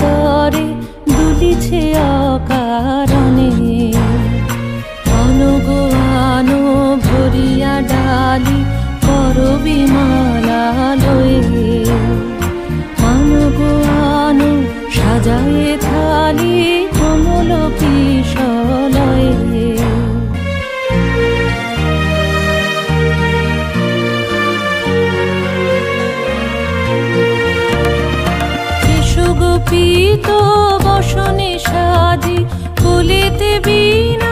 তরে দুলিছে অকারণে। অনুগান ভরিয়া ডালি করবি মালা লয়ে অনুগো সাজায়ে থালি কমল সুগোপিত বসনে সাজি কুলিতে বিনা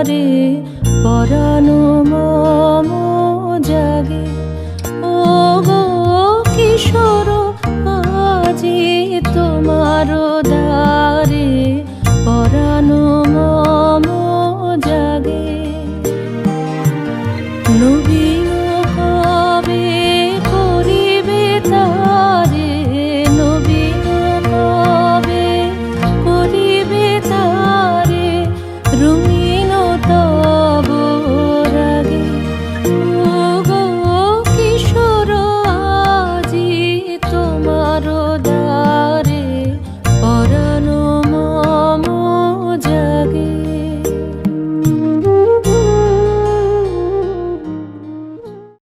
দ্বারে পরানো মম জাগে। ও কিশোর আজি তোমার দ্বারে